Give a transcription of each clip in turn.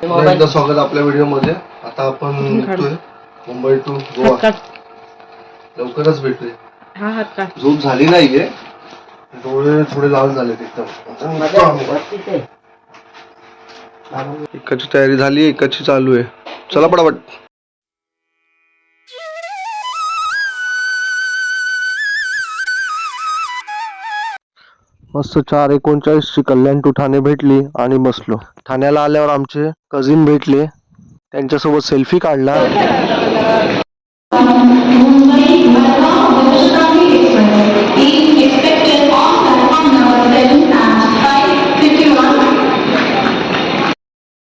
पुन्हा एकदा स्वागत आपल्या व्हिडिओमध्ये आता आपण निघतोय मुंबई टू गोवा. लवकरच भेटूया. हा झोप झाली नाहीये. डोळे थोडे लाल झाले एकदम. एकाची तयारी झाली एकाची चालू आहे. चला पटापट. मस्त चार एकोणचाळीस ची कल्याण टू ठाणे भेटली आणि बसलो. ठाण्याला आल्यावर आमचे कझिन भेटले. त्यांच्यासोबत सेल्फी काढला.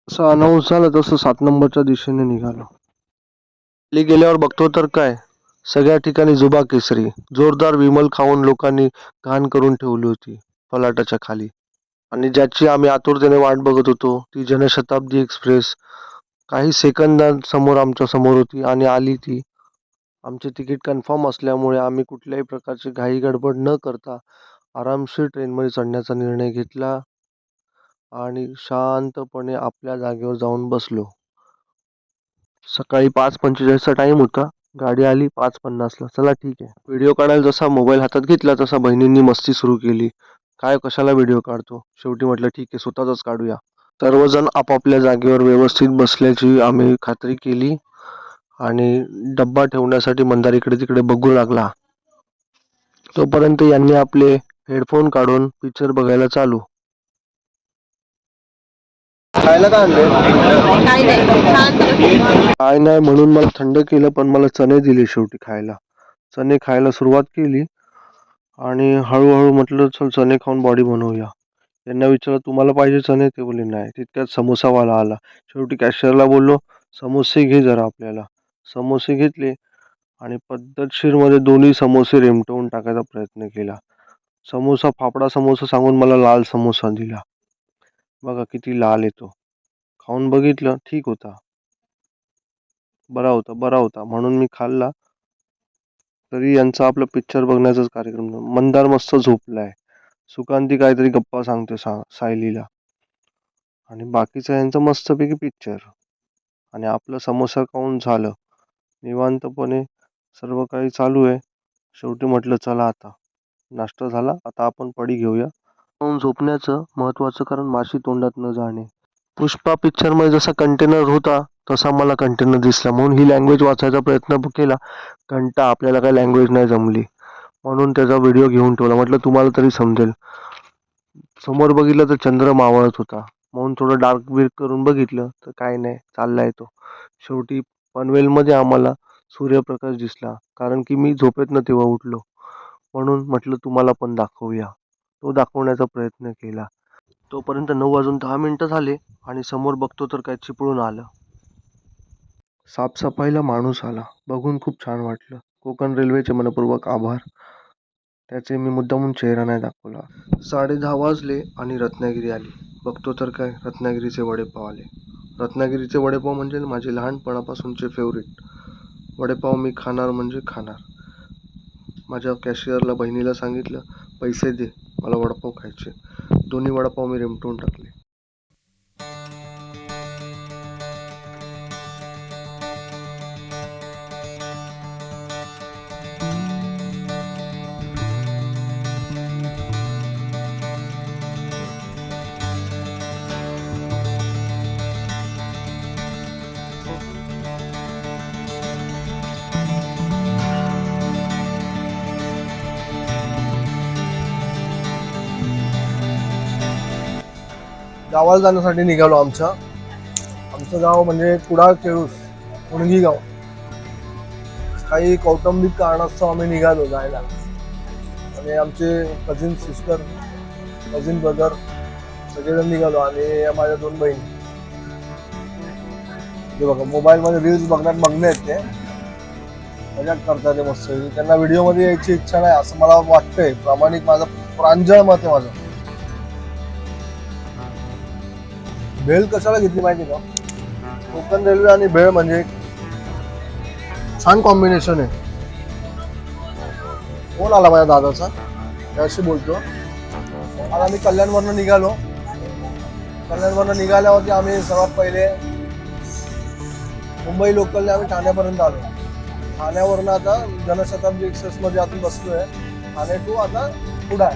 असं अनाऊन्स झालं तसं सात नंबरच्या दिशेने निघालो. खाली गेल्यावर बघतो तर काय? सगळ्या ठिकाणी जुबा केसरी. जोरदार विमल खाऊन लोकांनी घाण करून ठेवली होती. फलाटाच्या खाली. आणि ज्याची आम्ही आतुरतेने वाट बघत होतो ती जनशताब्दी एक्सप्रेस. काही सेकंदांसमोर आमच्यासमोर होती आणि आली ती. आमचे तिकीट कन्फर्म असल्यामुळे आम्ही कुठल्याही प्रकारची घाई गडबड न करता आरामशीर ट्रेनमध्ये चढण्याचा निर्णय घेतला आणि शांतपणे आपल्या जागेवर जाऊन बसलो. सकाळी पाच पंचेचाळीसचा टाइम होता. गाडी आली पाच पन्नासला. चला ठीक आहे. व्हिडिओ काढायला जसा मोबाईल हातात घेतला तसा बहिणींनी मस्ती सुरू केली. काय कशाला व्हिडिओ काढतो? शेवटी म्हटलं ठीक आहे स्वतःच काढूया. सर्वजण आपापल्या जागेवर व्यवस्थित बसल्याची आम्ही खात्री केली आणि डब्बा ठेवण्यासाठी मंदार इकडे तिकडे बघू लागला. तोपर्यंत यांनी आपले हेडफोन काढून पिक्चर बघायला चालू. खायला काय आणले काय नाही म्हणून मला थंड केलं पण मला चणे दिले शेवटी खायला. चणे खायला सुरुवात केली. आणि हळूहळू म्हटलं चल चणे खाऊन बॉडी बनवूया. त्यांना विचारलं तुम्हाला पाहिजे चणे? ते बोलले नाही. तितक्यात समोसावाला आला. शेवटी कॅशियरला बोललो समोसे घे जरा आपल्याला. समोसे घेतले आणि पद्धतशीरमध्ये दोन्ही समोसे रेमटवून टाकायचा प्रयत्न केला. समोसा फाफडा समोसा सांगून मला लाल समोसा दिला. बघा किती लाल येतो. खाऊन बघितलं ठीक होता. बरा होता बरा होता. म्हणून मी खाल्ला. तरी यांचा आपलं पिक्चर बघण्याचाच कार्यक्रम मंदार मस्त झोपलाय. सुकांती काहीतरी गप्पा सांगते सा सायलीला. आणि बाकीचं यांचं मस्तपैकी पिक्चर आणि आपलं समोसा खाऊन झालं. निवांतपणे सर्व काही चालू आहे. शेवटी म्हटलं चला आता. नाश्ता झाला. आता आपण पडी घेऊया. म्हणून झोपण्याचं महत्त्वाचं कारण माशी तोंडात न जाणे. पुष्पा पिक्चरमध्ये जसा कंटेनर होता तसा मला कंटेनर दिसला. म्हणून ही लँग्वेज वाचायचा प्रयत्न केला. घंटा आपल्याला काही लँग्वेज नाही जमली. म्हणून त्याचा व्हिडिओ घेऊन ठेवला. म्हटलं तुम्हाला तरी समजेल. समोर बघितलं तर चंद्र मावळत होता. म्हणून थोडं डार्क बिर्क करून बघितलं तर काय नाही चाललाय तो. शेवटी पनवेलमध्ये आम्हाला सूर्यप्रकाश दिसला. कारण की मी झोपेतनं तेव्हा उठलो. म्हणून म्हटलं तुम्हाला पण दाखवूया. तो दाखवण्याचा प्रयत्न केला. तोपर्यंत नऊ वाजून दहा मिनटं झाले आणि समोर बघतो तर काय चिपळून आलं. साफसफाईला माणूस आला. बघून खूप छान वाटलं. कोकण रेल्वेचे मनपूर्वक आभार. त्याचे मी मुद्दामून चेहरा नाही दाखवला. साडे दहा वाजले आणि रत्नागिरी आली. बघतो तर काय रत्नागिरीचे वडेपाव आले. रत्नागिरीचे वडेपाव म्हणजे माझे लहानपणापासूनचे फेवरेट वडेपाव मी खाणार म्हणजे खाणार. माझ्या कॅशियरला बहिणीला सांगितलं पैसे दे मला वडापाव खायचे. दोन्ही वडापाव मी रिमटून टाकले. गावाला जाण्यासाठी निघालो आमच्या. आमचं गाव म्हणजे कुडाळ केळूस उणगी गाव काही कौटुंबिक कारणास्तव आम्ही निघालो जायला. आणि आमचे कझिन सिस्टर कझिन ब्रदर सगळेजण निघालो आणि या माझ्या दोन बहिणी. हे बघा मोबाईलमध्ये रील्स बघण्यात बघणे आहेत ते. मजाक करतात ते मस्त त्यांना व्हिडिओमध्ये यायची इच्छा नाही असं मला वाटतंय. प्रामाणिक माझं प्रांजळ मत आहे माझं. भेळ कशाला घेतली माहिती का? कोकण रेल्वे आणि भेळ म्हणजे छान कॉम्बिनेशन आहे. फोन आला माझ्या दादाचा. त्याशी बोलतो. आज आम्ही कल्याणवरनं निघालो. कल्याणवरून निघाल्यावरती आम्ही सर्वात पहिले मुंबई लोकलने आम्ही ठाण्यापर्यंत आलो. ठाण्यावरून आता जनशताब्दी एक्सप्रेसमध्ये आपण बसलोय. ठाणे टू आता कुडाळ.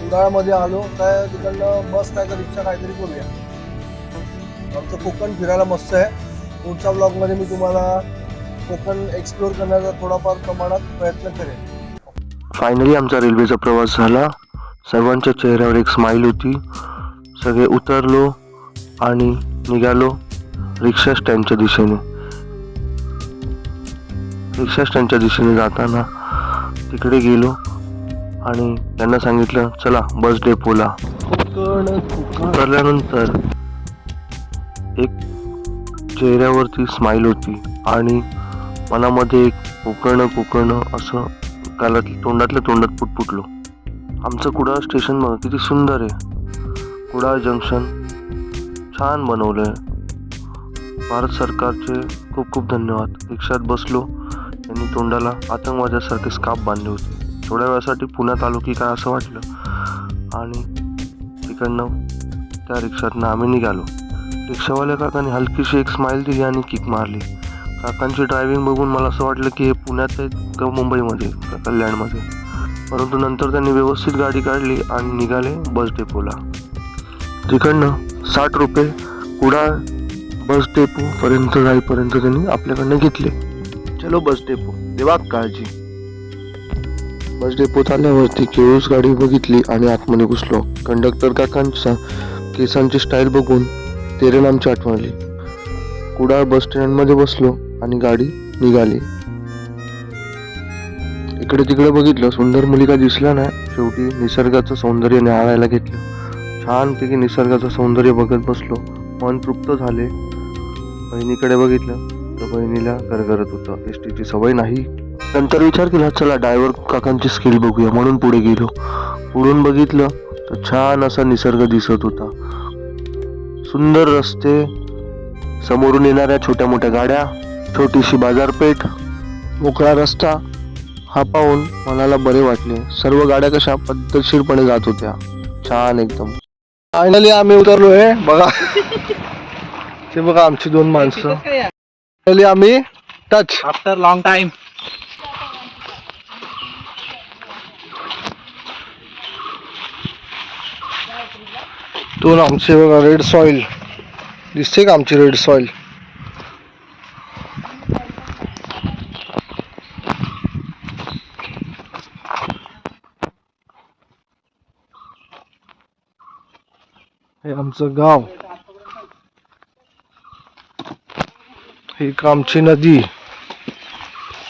कुडाळमध्ये आलो. काय तिकडनं बस काय तर रिक्षा काहीतरी करूया. आमचं कोकण फिरायला मस्त आहे. पुढच्या ब्लॉगमध्ये मी तुम्हाला कोकण एक्सप्लोर करण्याचा थोडाफार प्रमाणात प्रयत्न करेन. फायनली आमचा रेल्वेचा प्रवास झाला. सर्वांच्या चेहऱ्यावर एक स्माईल होती. सगळे उतरलो आणि निघालो रिक्षा स्टँडच्या दिशेने. रिक्षा स्टँडच्या दिशेने जाताना तिकडे गेलो आणि त्यांना सांगितलं चला बस डेपोला उतरल्यानंतर एक चेहऱ्यावरती स्माईल होती आणि मनामध्ये एक कोकण कोकण असं कालात तोंडातल्या तोंडात पुटपुटलो. आमचं कुडाळ स्टेशन बघा किती सुंदर आहे. कुडाळ जंक्शन छान बनवलं आहे भारत सरकारचे खूप खूप धन्यवाद. रिक्षात बसलो त्यांनी तोंडाला आतंकवाद्यासारखे स्काप बांधले होते. थोड्या वेळासाठी पुण्यात आलो की काय असं वाटलं? आणि तिकडनं त्या रिक्षातनं आम्ही निघालो. रिक्षावाल्या काकाने हलकीशी एक स्माईल दिली आणि किक मारली. काकांची ड्रायव्हिंग बघून मला असं वाटलं की हे पुण्यात आहेत का मुंबईमध्ये का कल्याणमध्ये? परंतु नंतर त्यांनी व्यवस्थित गाडी काढली आणि निघाले बस डेपोला तिकडनं साठ रुपये कुडाळ बस डेपो पर्यंत जाईपर्यंत त्यांनी आपल्याकडनं घेतले. चलो बस डेपो देवा काळजी. बस डेपोत आल्यावरती केळूस गाडी बघितली आणि आतमध्ये घुसलो. कंडक्टर काकांचा केसांची स्टाईल बघून तेरे नामची आठवण आली कुडाळ बस स्टँडमध्ये बसलो आणि गाडी निघाली. इकडे तिकडे बघितलं सुंदर मुलिका दिसला ना नाही. शेवटी निसर्गाचं सौंदर्य न्याहाळायला घेतलं. छानपैकी निसर्गाचं सौंदर्य बघत बसलो. मन तृप्त झाले. बहिणीकडे बघितलं तर बहिणीला गरगरत होतं. एस टीची सवय नाही. नंतर विचार केला चला डायव्हर काकांची स्किल बघूया म्हणून पुढे गेलो. पुढून बघितलं तर छान असा निसर्ग दिसत होता. सुंदर रस्ते समोरून येणाऱ्या छोट्या मोठ्या गाड्या छोटीशी बाजारपेठ मोकळा रस्ता हा पाहून मनाला बरे वाटले. सर्व गाड्या कशा पद्धतशीरपणे जात होत्या. छान एकदम. फायनली आम्ही उतरलोय बघा. ते बघा आमची दोन माणसं. फायनली आम्ही टच आफ्टर लॉंग टाइम दोन आमचे बघा रेड सॉइल दिसते का आमची रेड सॉइल हे आमचं गाव. ही एक आमची नदी.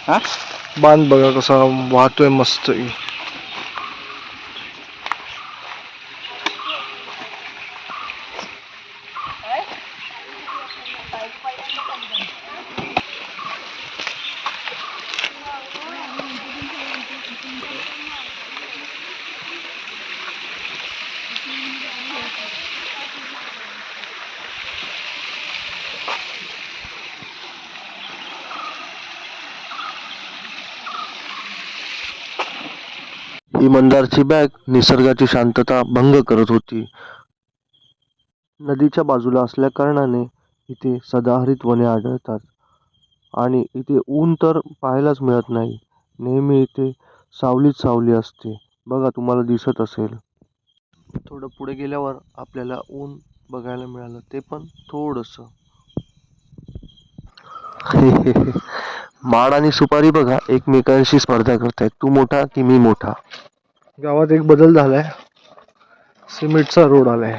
हा? बांध बघा कसा वाहतोय मस्त. इमानदारची मंदारची बॅग निसर्गाची शांतता भंग करत होती. नदीच्या बाजूला असल्या कारणाने इथे सदाहरित वने आढळतात आणि इथे ऊन तर पाहायलाच मिळत नाही. नेहमी इथे सावलीच सावली असते. बघा तुम्हाला दिसत असेल. थोडं पुढे गेल्यावर आपल्याला ऊन बघायला मिळालं. ते पण थोडस. माड आणि सुपारी बघा एकमेकांशी स्पर्धा करतायत. तू मोठा की मी मोठा? गावात एक बदल झालाय. सिमेंटचा रोड आलाय.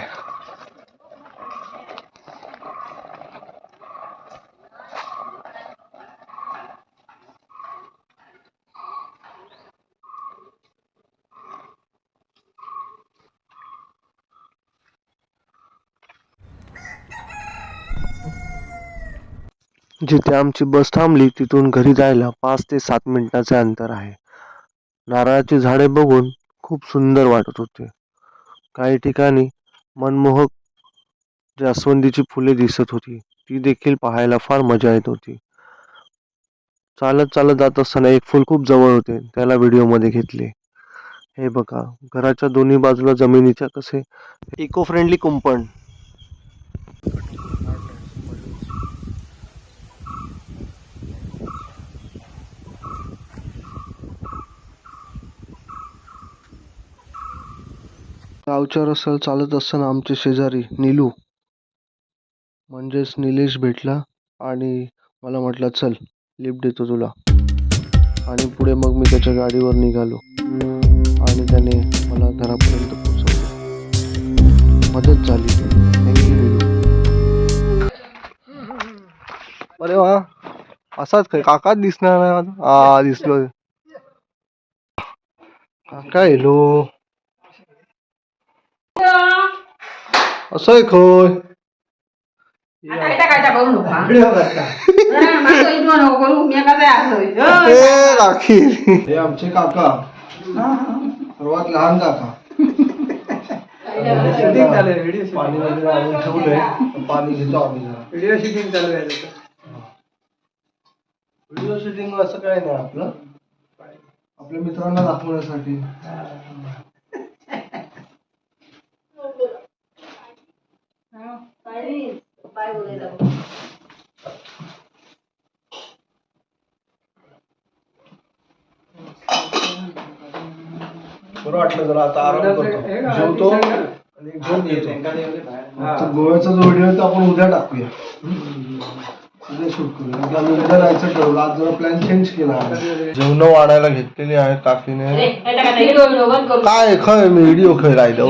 जिथे आमची बस थांबली तिथून घरी जायला पाच ते सात मिनिटाचे अंतर आहे. नारळाची झाडे बघून खूप सुंदर वाटत होते. काही ठिकाणी मनमोहक जास्वंदीची फुले दिसत होती. ती देखील पाहायला फार मजा येत होती. चालत चालत जात असताना एक फूल खूप जवळ होते. त्याला व्हिडिओमध्ये घेतले. हे बघा घराच्या दोन्ही बाजूला जमिनीच्या कसे इको फ्रेंडली कुंपण. गावच्या रस्त्याला चालत असताना आमचे शेजारी नीलू म्हणजेच निलेश भेटला आणि मला म्हटला चल लिफ्ट देतो तुला. आणि पुढे मग मी त्याच्या गाडीवर निघालो आणि त्याने मला घरापर्यंत पोचवलं मदत झाली. Thank you Neelu. अरे वा. असाच काय? काकाच दिसणार नाही आता. हा दिसलो काका येलो असं आहे खोय कायटा कायटा करू नको हा. हा, माझं इग्नोर नको करू मी कसं आहे असं. ए राखी. हे आमचे काका. सर्वात लहान काका. पाणी वगैरे आणून ठेवलंय पाणी घेतो आम्ही जरा. व्हिडिओ शूटिंग चालू आहे व्हिडिओ शूटिंग असं काय नाही आपलं. आपल्या मित्रांना दाखवण्यासाठी. बरं वाटलं जरा आता आराम करतो. जेवतो आणि एक झोप घेतो. आता गोव्याचा जो व्हिडिओ आहे तो आपण उद्या टाकूया. उद्या शूट करूया. आम्ही उद्या जायचं ठरवलं आज जरा प्लॅन चेंज केला आहे. जेवण वाढायला घेतलेली आहे काकीने. काय खय मी व्हिडिओ खय राहिलो.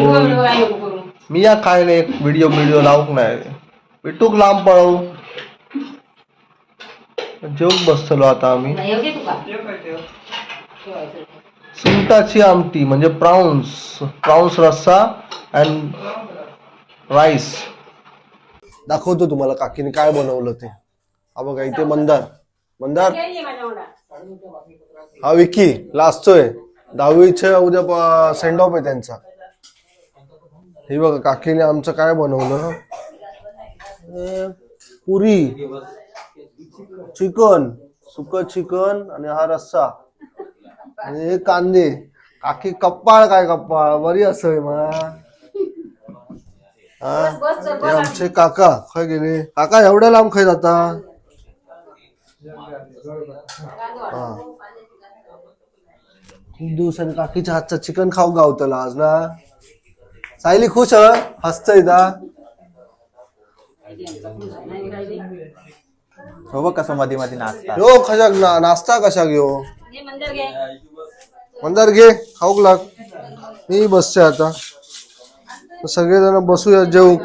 मी या काय नाही एक व्हिडिओ व्हिडिओ लावूक नाही पिटूक लांब पळवू. जेवून बसतलो आता आम्ही. सुंगटाची आमटी म्हणजे प्राऊन्स प्राऊन्स रस्सा अँड राईस दाखवतो तुम्हाला काकीने काय बनवलं ते. हा बघा इथे मंदार. मंदार? हा विकी लाजतोय दहावीच्या उद्या सेंड ऑफ आहे त्यांचा. हे बघा काकीने आमचं काय बनवलं? पुरी चिकन सुक चिकन आणि हा रस्सा. आणि हे कांदे. काकी कप्पाळ काय कप्पाळ? बरी असं मा. हा? आमचे काका खय गेले काका एवढ्या लांब खाय जाता हा. खूप दिवसांनी काकीच्या हातचा चिकन खाऊ गावतला आज ना? सायली खुश ह? हसतय दा हो बघ कसं मध्ये मध्ये नाचतात. यो कशाक ना नाश्ता कशाक यो? मंदार घे. खाऊक लाग. मी बसते आता. सगळेजण बसूया जेऊ.